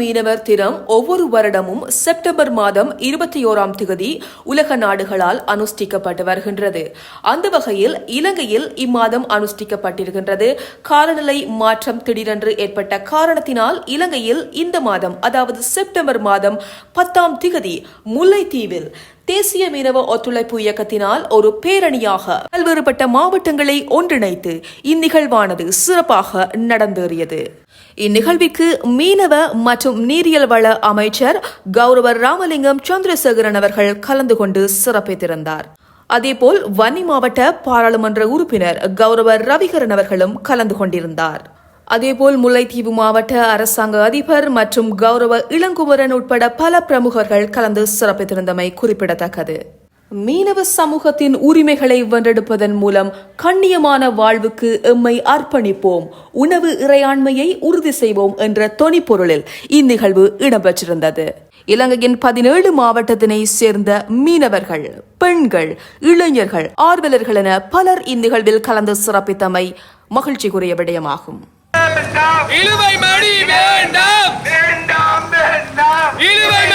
மீனவர் தினம் ஒவ்வொரு வருடமும் செப்டம்பர் மாதம் இருபத்தி ஓராம் திகதி உலக நாடுகளால் அனுஷ்டிக்கப்பட்டு வருகின்றது. அந்த வகையில் இலங்கையில் இம்மாதம் அனுஷ்டிக்கப்பட்டிருக்கின்றது. காலநிலை மாற்றம் திடீரென்று ஏற்பட்ட காரணத்தினால் இலங்கையில் இந்த மாதம் அதாவது செப்டம்பர் மாதம் பத்தாம் திகதி முல்லைத்தீவில் தேசிய மீனவ ஒத்துழைப்பு இயக்கத்தினால் ஒரு பேரணியாக பல்வேறுபட்ட மாவட்டங்களை ஒன்றிணைத்து இந்நிகழ்வானது சிறப்பாக நடந்தேறியது. இந்நிகழ்விற்கு மீனவ மற்றும் நீரியல் வள அமைச்சர் கௌரவர் ராமலிங்கம் சந்திரசேகரன் அவர்கள் கலந்து கொண்டு சிறப்பித்திருந்தார். அதேபோல் வன்னி மாவட்ட பாராளுமன்ற உறுப்பினர் கௌரவர் ரவிகரன் அவர்களும் கலந்து கொண்டிருந்தார். அதேபோல் முல்லைத்தீவு மாவட்ட அரசாங்க அதிபர் மற்றும் கௌரவ இளங்குமரன் உட்பட பல பிரமுகர்கள் கலந்து சிறப்பித்திருந்தமை குறிப்பிடத்தக்கது. மீனவ சமூகத்தின் உரிமைகளை வென்றெடுப்பதன் மூலம் கண்ணியமான வாழ்வுக்கு எம்மை அர்ப்பணிப்போம். உணவு இறையாண்மையை உறுதி செய்வோம் என்ற தொனிப்பொருளில் இந்நிகழ்வு இடம்பெற்றிருந்தது. இலங்கையின் பதினேழு மாவட்டத்தினை சேர்ந்த மீனவர்கள் பெண்கள் இளைஞர்கள் ஆர்வலர்கள் என பலர் இந்நிகழ்வில் கலந்து சிறப்பித்தமை மகிழ்ச்சிக்குரிய விடயமாகும். இழுவை மடி வேண்டாம். வேண்டாம் வேண்டாம். இழுவை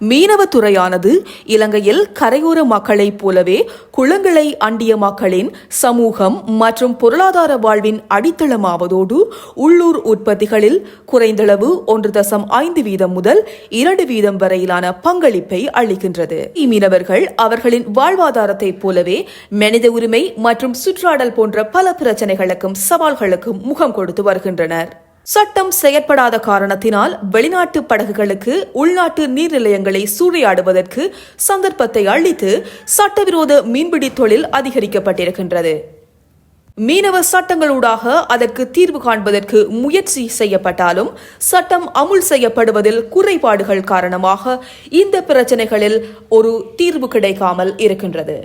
மீனவத்துறையானது இலங்கையில் கரையோர மக்களைப் போலவே குளங்களை அண்டிய மக்களின் சமூகம் மற்றும் பொருளாதார வாழ்வின் அடித்தளமாவதோடு உள்ளூர் உற்பத்திகளில் குறைந்தளவு ஒன்று தசம் ஐந்து வீதம் முதல் இரண்டு வீதம் வரையிலான பங்களிப்பை அளிக்கின்றது. மீனவர்கள் அவர்களின் வாழ்வாதாரத்தைப் போலவே மனித உரிமை மற்றும் சுற்றாடல் போன்ற பல பிரச்சனைகளுக்கும் சவால்களுக்கும் முகம் கொடுத்து வருகின்றனர். சட்டம் செயற்படாத காரணத்தினால் வெளிநாட்டு படகுகளுக்கு உள்நாட்டு நீர் நிலையங்களை சூறையாடுவதற்கு சந்தர்ப்பத்தை அளித்து சட்டவிரோத மீன்பிடி தொழில் அதிகரிக்கப்பட்டிருக்கின்றது. மீனவ சட்டங்களூடாக அதற்கு தீர்வு காண்பதற்கு முயற்சி செய்யப்பட்டாலும் சட்டம் அமுல் செய்யப்படுவதில் குறைபாடுகள் காரணமாக இந்த பிரச்சனைகளில் ஒரு தீர்வு கிடைக்காமல் இருக்கின்றது.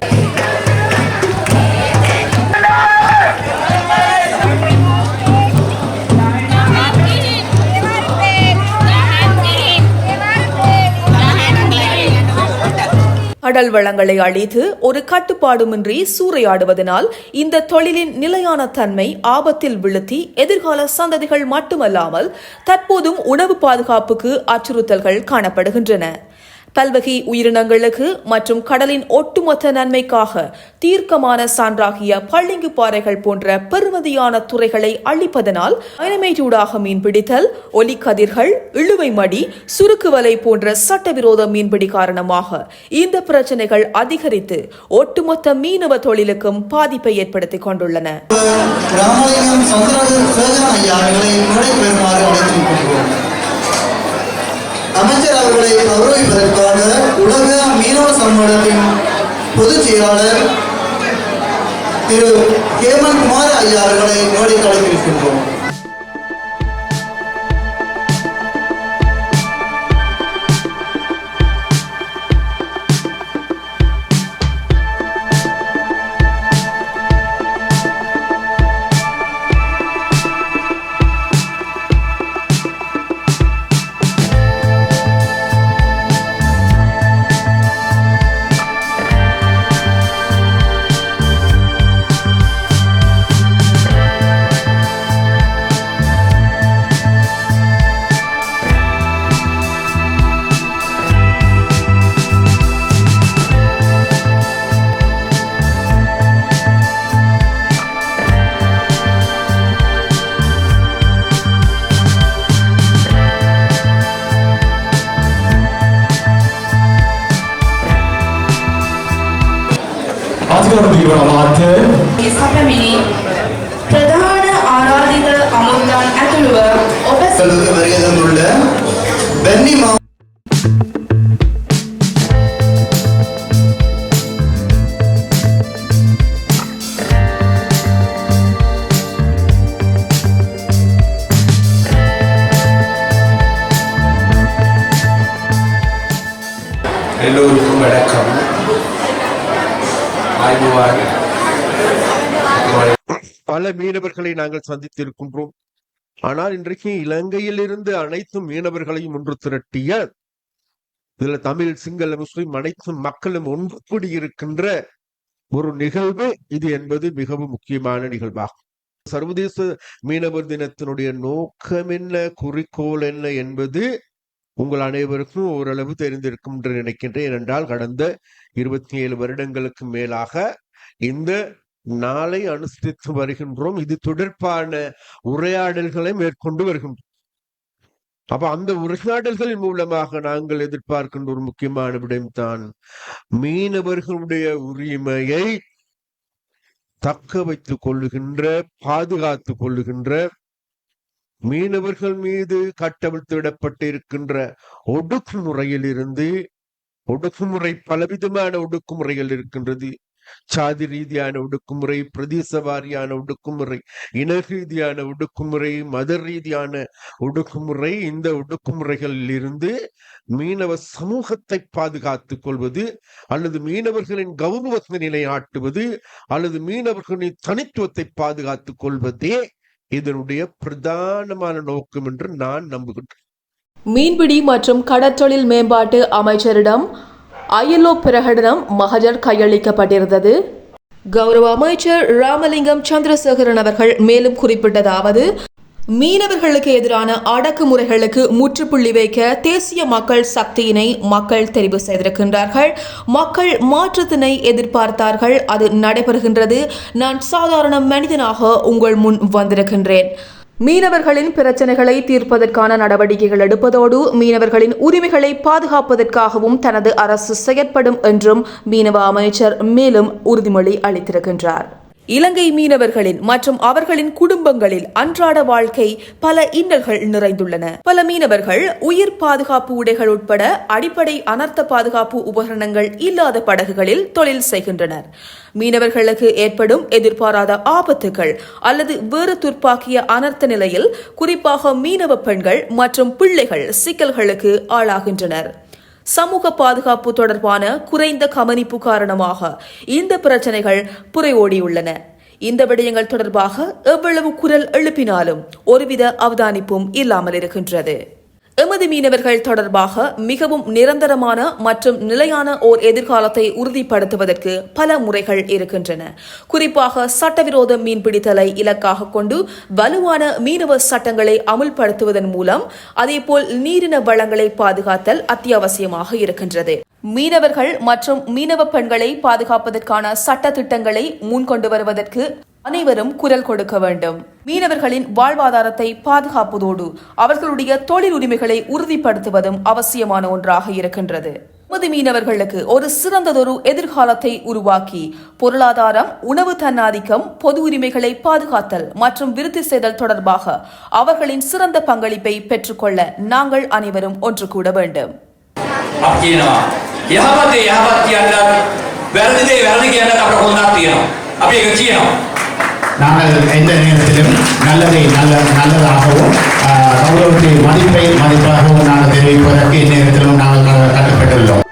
கடல் வளங்களை அழித்து ஒரு கட்டுப்பாடுமின்றி சூறையாடுவதனால் இந்த தொழிலின் நிலையான தன்மை ஆபத்தில் விழுத்தி எதிர்கால சந்ததிகள் மட்டுமல்லாமல் தற்போதும் உணவு பாதுகாப்புக்கு அச்சுறுத்தல்கள் காணப்படுகின்றன. பல்வகை உயிரினங்களுக்கு மற்றும் கடலின் ஒட்டுமொத்த நன்மைக்காக தீர்க்கமான சான்றாகிய பள்ளிங்கு பாறைகள் போன்ற பெருமதியான துறைகளை அழிப்பதனால் டைனமைட்டூடாக மீன்பிடித்தல் ஒலிக்கதிர்கள் இழுவை மடி சுருக்கு வலை போன்ற சட்டவிரோத மீன்பிடி காரணமாக இந்த பிரச்சனைகள் அதிகரித்து ஒட்டுமொத்த மீனவ தொழிலுக்கும் பாதிப்பை ஏற்படுத்திக் கொண்டுள்ளன. அமைச்சர் அவர்களை கௌரவிப்பதற்காக உலக மீனவ சம்மேளனத்தின் பொதுச் செயலாளர் திரு ஹேமந்த் குமார் ஐயா அவர்களை மேடைக்கு கலந்திருக்கின்றோம் ತೋರುವುದಿರವಾದ ಸಭೆಮಿನಿ ಪ್ರಧಾನ ಆರಾಧಿತ ಅಮೌದಾನ್ ಅತುಳುವ ಒಬ್ಬ ಮರ್ಯಾದನ್ನುಳ್ಳ ಬೆನ್ನಿ ಮಾ எல்லோருக்கும் வணக்கம் பல மீனவர்களை நாங்கள் சந்தித்திருக்கின்றோம். ஆனால் இன்றைக்கு இலங்கையில் இருந்து அனைத்து மீனவர்களையும் ஒன்று திரட்டிய இதுல தமிழ் சிங்கள முஸ்லிம் அனைத்து மக்களும் ஒன்று கூடியிருக்கின்ற ஒரு நிகழ்வு இது என்பது மிகவும் முக்கியமான நிகழ்வாகும். சர்வதேச மீனவர் தினத்தினுடைய நோக்கம் என்ன குறிக்கோள் என்ன என்பது உங்கள் அனைவருக்கும் ஓரளவு தெரிந்திருக்கும் என்று நினைக்கின்றேன் ஏனென்றால் கடந்த இருபத்தி ஏழு வருடங்களுக்கு மேலாக இந்த நாளை அனுஷ்டித்து வருகின்றோம். இது தொடர்பான உரையாடல்களை மேற்கொண்டு வருகின்றோம். அப்ப அந்த உரையாடல்களின் மூலமாக நாங்கள் எதிர்பார்க்கின்ற ஒரு முக்கியமான விடயம்தான் மீனவர்களுடைய உரிமையை தக்க வைத்துக் கொள்ளுகின்ற பாதுகாத்துக் கொள்ளுகின்ற மீனவர்கள் மீது கட்டவிழ்த்து விடப்பட்டிருக்கின்ற ஒடுக்குமுறையில் இருந்து ஒடுக்குமுறை பலவிதமான ஒடுக்குமுறைகள் இருக்கின்றது. சாதி ரீதியான ஒடுக்குமுறை பிரதேச வாரியான ஒடுக்குமுறை இன ரீதியான ஒடுக்குமுறை மத ரீதியான ஒடுக்குமுறை இந்த ஒடுக்குமுறைகளில் இருந்து மீனவ சமூகத்தை பாதுகாத்துக் கொள்வது அல்லது மீனவர்களின் கௌரவத்தை நிலையாட்டுவது அல்லது மீனவர்களின் தனித்துவத்தை பாதுகாத்துக் கொள்வதே இதனுடைய பிரதானமான நோக்கம் என்று நான் நம்புகின்றேன் மீன்பிடி மற்றும் கடற்றொழில் மேம்பாட்டு அமைச்சரிடம் ஐஎல்ஓ பிரகடனம் மகஜர் கையளிக்கப்பட்டிருந்தது. கௌரவ அமைச்சர் ராமலிங்கம் சந்திரசேகரன் அவர்கள் மேலும் குறிப்பிட்டதாவது மீனவர்களுக்கு எதிரான அடக்குமுறைகளுக்கு முற்றுப்புள்ளி வைக்க தேசிய மக்கள் சக்தியினை மக்கள் தெரிவு செய்திருக்கின்றார்கள். மக்கள் மாற்றத்தினை எதிர்பார்த்தார்கள். அது நடைபெறுகின்றது. நான் சாதாரண மனிதனாக உங்கள் முன் வந்திருக்கின்றேன். மீனவர்களின் பிரச்சனைகளை தீர்ப்பதற்கான நடவடிக்கைகள் எடுப்பதோடு மீனவர்களின் உரிமைகளை பாதுகாப்பதற்காகவும் தனது அரசு செயற்படும் என்றும் மீனவ அமைச்சர் மேலும் உறுதிமொழி அளித்திருக்கின்றார். இலங்கை மீனவர்களின் மற்றும் அவர்களின் குடும்பங்களில் அன்றாட வாழ்க்கை பல இன்னல்கள் நிறைந்துள்ளன. பல மீனவர்கள் உயிர் பாதுகாப்பு உடைகள் உட்பட அடிப்படை அனர்த்த பாதுகாப்பு உபகரணங்கள் இல்லாத படகுகளில் தொழில் செய்கின்றனர். மீனவர்களுக்கு ஏற்படும் எதிர்பாராத ஆபத்துகள் அல்லது வேறு துர்ப்பாக்கிய அனர்த்த நிலையில் குறிப்பாக மீனவ பெண்கள் மற்றும் பிள்ளைகள் சிக்கல்களுக்கு ஆளாகின்றனர். சமூக பாதுகாப்பு தொடர்பான குறைந்த கவனிப்பு காரணமாக இந்த பிரச்சனைகள் புறையோடியுள்ளன இந்த விடயங்கள் தொடர்பாக எவ்வளவு குரல் எழுப்பினாலும் ஒருவித அவதானிப்பும் இல்லாமல் இருக்கின்றது. எமது மீனவர்கள் தொடர்பாக மிகவும் நிரந்தரமான மற்றும் நிலையான ஓர் எதிர்காலத்தை உறுதிப்படுத்துவதற்கு பல முறைகள் இருக்கின்றன. குறிப்பாக சட்டவிரோத மீன்பிடித்தலை இலக்காக கொண்டு வலுவான மீனவ சட்டங்களை அமுல்படுத்துவதன் மூலம் அதேபோல் நீரின வளங்களை பாதுகாத்தல் அத்தியாவசியமாக இருக்கின்றது. மீனவர்கள் மற்றும் மீனவ பெண்களை பாதுகாப்பதற்கான சட்ட திட்டங்களை முன்கொண்டு வருவதற்கு அனைவரும் குரல் கொடுக்க வேண்டும். மீனவர்களின் வாழ்வாதாரத்தை பாதுகாப்பதோடு அவர்களுடைய தொழில் உரிமைகளை உறுதிப்படுத்துவதும் அவசியமான ஒன்றாக இருக்கின்றது. நமது மீனவர்களுக்கு ஒரு சிறந்ததொரு எதிர்காலத்தை உருவாக்கி பொருளாதாரம் உணவு தன்னாதிக்கம் பொது உரிமைகளை பாதுகாத்தல் மற்றும் விருத்தி செய்தல் தொடர்பாக அவர்களின் சிறந்த பங்களிப்பை பெற்றுக்கொள்ள நாங்கள் அனைவரும் ஒன்று கூட வேண்டும். அப்படியே நாங்கள் எந்த நேரத்திலும் நல்லதை நல்ல நல்லதாகவும் கௌரவத்தை மதிப்பை மதிப்பாகவும் நாங்கள் தெரிவிப்பதற்கு இந்நேரத்திலும் நாங்கள் கட்டுப்பட்டுள்ளோம்.